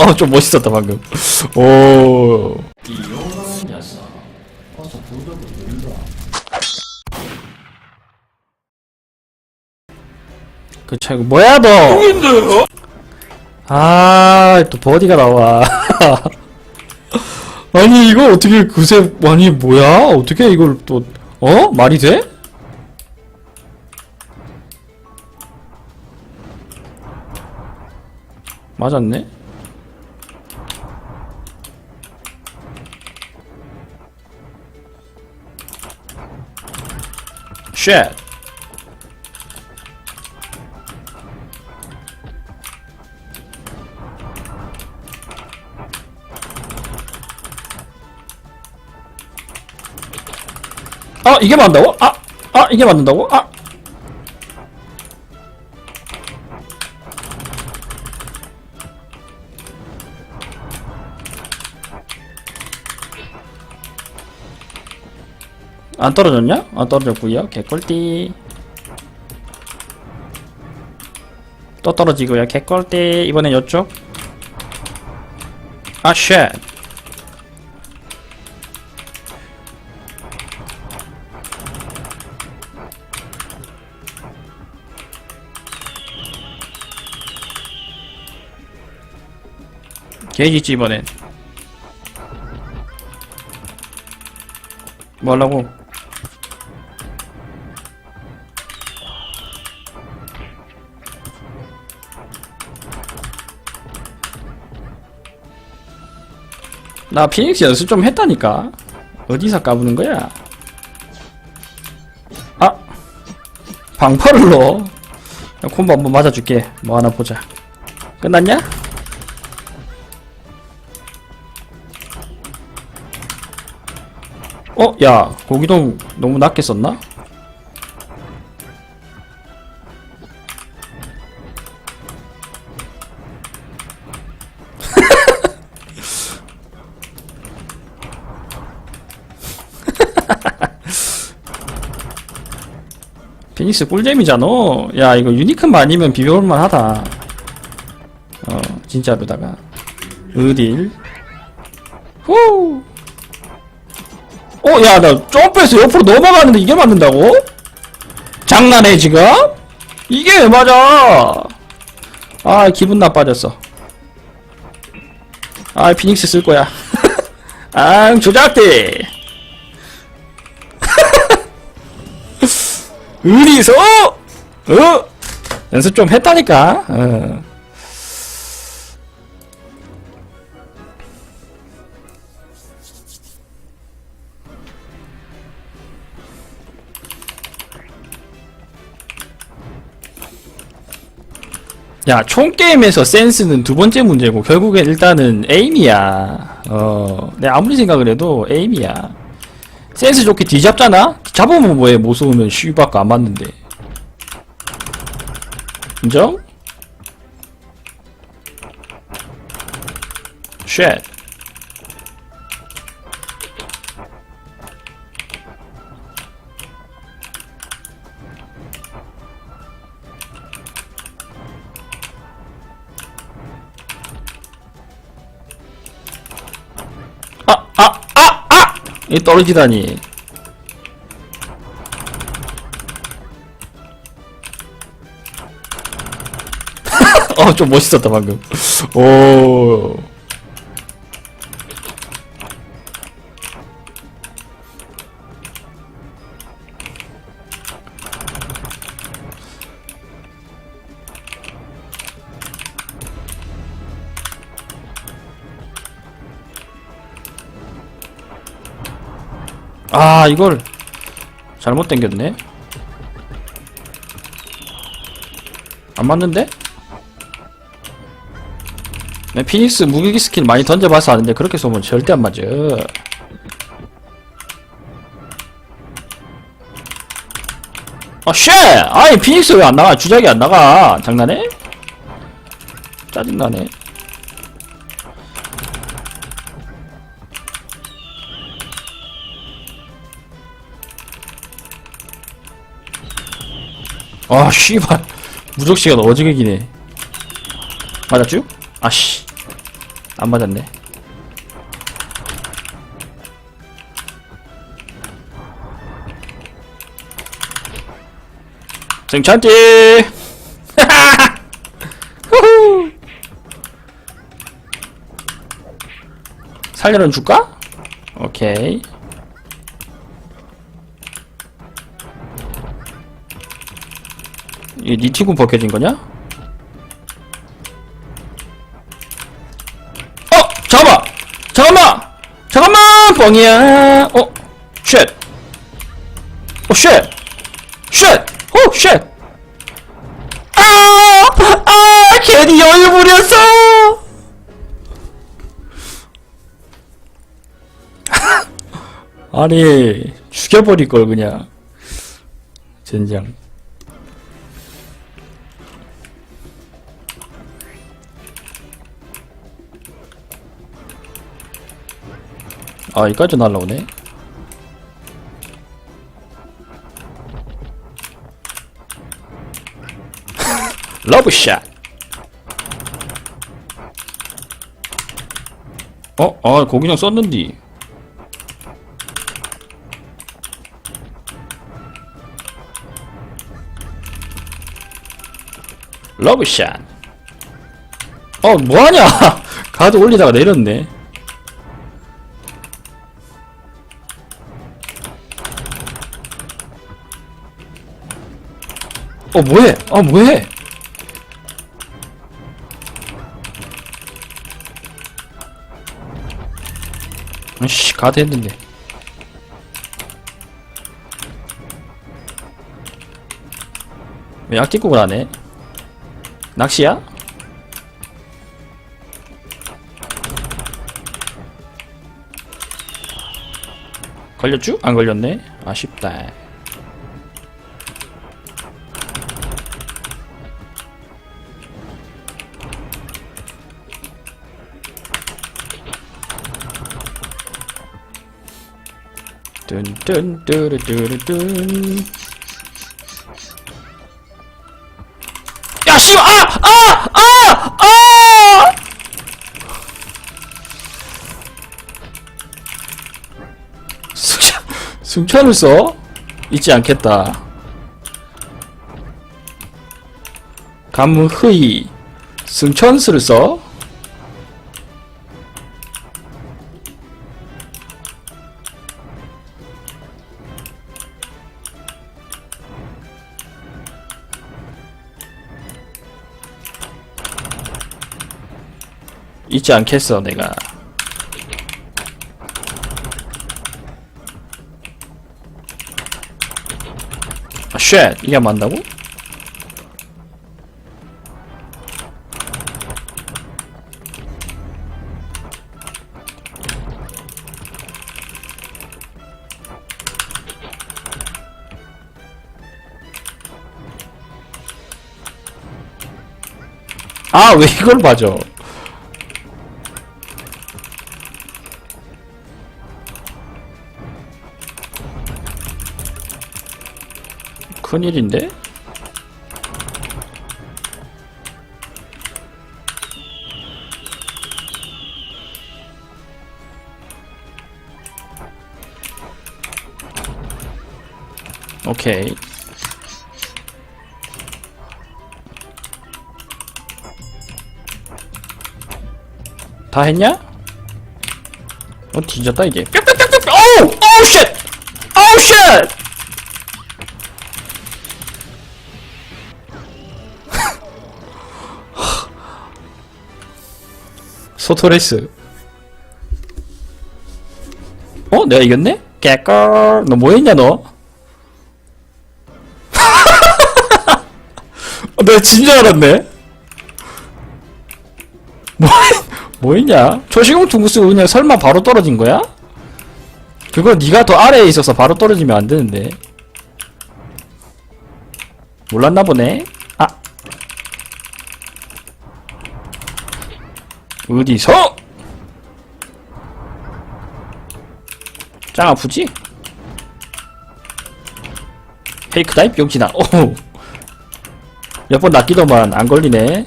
어, 좀 멋있었다, 방금. 오. 그 차이고 뭐야 너? 아, 또 버디가 나와. 아니 이거 어떻게 그새 아니 뭐야? 어떻게 이걸 또 어? 말이 돼? 맞았네. 쉣. 아 이게 맞는다고? 아! 아 이게 맞는다고? 아! 안 떨어졌냐? 안 떨어졌구요? 개꿀띠. 또 떨어지고요? 개꿀띠. 이번엔 이쪽. 아 쉣. 게이지 이번엔. 뭐하려고 나 피닉스 연습 좀 했다니까 어디서 까부는 거야 아 방파를 넣어 야, 콤보 한번 맞아줄게 뭐 하나 보자 끝났냐? 어? 야 고기동 너무 낮게 썼나? 피닉스 꿀잼이잖아 야 이거 유니크만 아니면 비벼볼만 하다 어 진짜로다가 어딜 후 어, 야, 나 점프해서 옆으로 넘어가는데 이게 맞는다고? 장난해, 지금? 이게 왜 맞아? 아, 기분 나빠졌어. 아, 피닉스 쓸 거야. 아, 조작대! 의리서! 어? 연습 좀 했다니까? 어. 야, 총 게임에서 센스는 두 번째 문제고 결국엔 일단은 에임이야. 어, 내가 아무리 생각을 해도 에임이야. 센스 좋게 뒤잡잖아? 잡으면 뭐해? 못 쏘면 쉬밖에 안 맞는데. 인정? 쉣. 이 떨어지다니. 어, 좀 멋있었다, 방금. 오. 아, 이걸 잘못 당겼네. 안 맞는데? 내 피닉스 무기기 스킬 많이 던져봐서 아는데 그렇게 쏘면 절대 안 맞아. 아, 쉣! 아니, 피닉스 왜 안 나가? 주작이 안 나가? 장난해? 짜증나네. 아, 씨발. 무적 시간 어지게 기네. 맞았죠? 아씨. 안 맞았네. 후후! 살려는 줄까? 오케이. 니티군 벗겨진 거냐? 어! 잠깐만! 잠깐만! 잠깐만! 뻥이야! 어? 쉣! 어, 쉣! 쉣! 오, 쉣! 아! 아! 괜히 여유 부렸어! 아니, 죽여버릴 걸, 그냥. 젠장. 아, 이까지 날라오네. 러브샷! 어? 아, 고기냥 썼는디. 러브샷! 어, 뭐하냐! 가드 올리다가 내렸네. 어, 뭐해? 아, 뭐해? 아씨, 가드 했는데. 왜 약지국을 안 해? 낚시야? 걸렸쥬? 안 걸렸네? 아쉽다. 뚠뚠뚜루뚜루뚠 야 씨발 아! 아! 아! 아! 승천 승천을 써? 잊지 않겠다 감흐이 승천스를 써? 잊지 않겠어 내가 아, 쉣 이게 안 맞다고? 아 왜 이걸 봐줘 큰일인데? 오케이. 다 했냐? 어, 뒤졌다. 뿅뿅뿅뿅! 오우! 오우, 쉣! 오우, 쉣! 소토레스. 어? 내가 이겼네? 깨꺼. 너 뭐했냐, 너? 어, 내가 진줄 알았네? 뭐, 뭐했냐? 초시공 둥구스 그냥 설마 바로 떨어진 거야? 그거 네가 더 아래에 있어서 바로 떨어지면 안 되는데. 몰랐나 보네? 어디서? 짱 아프지? 페이크 다입 병신아. 오. 몇번 낚이더만 안 걸리네.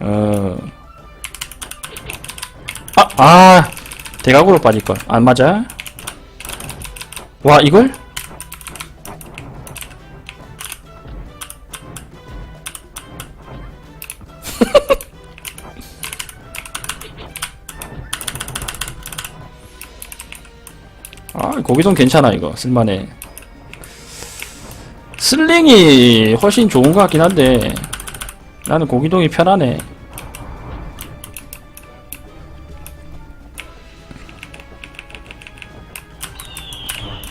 어. 아 대각으로 빠질걸 안 맞아 와 이걸? 고기동 괜찮아 이거 쓸만해 슬링이 훨씬 좋은 것 같긴 한데 나는 고기동이 편하네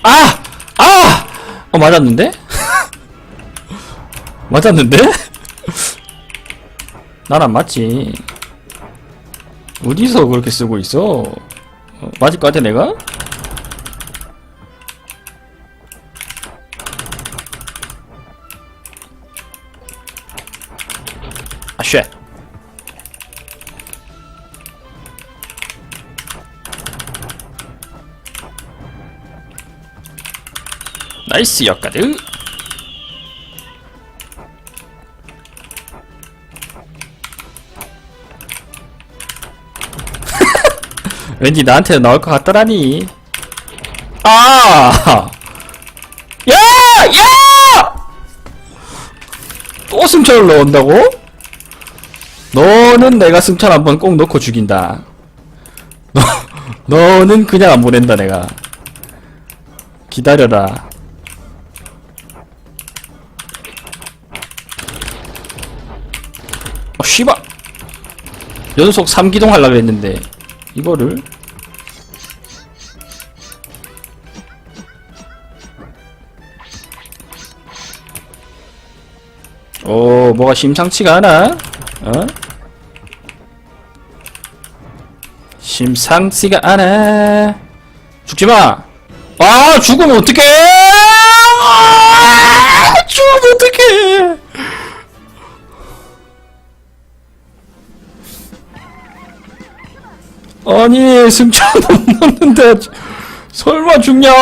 아! 아! 어 맞았는데? 맞았는데? 난 안 맞지 어디서 그렇게 쓰고 있어? 어, 맞을 것 같아 내가? 아, 쉣. 나이스 역가드. 왠지 나한테 나올 것 같더라니. 아! 야! 야! 또 승천을 넣은다고? 너는 내가 승천 한번 꼭 넣고 죽인다. 너, 너는 그냥 안 보낸다, 내가. 기다려라. 어, 씨발! 연속 3기동 하려고 했는데, 이거를. 오, 뭐가 심상치가 않아? 어? 심상치가 않아. 죽지 마. 아, 죽으면 어떡해! 아, 죽으면 어떡해! 아니, 승차 못 넣는데, 설마 죽냐?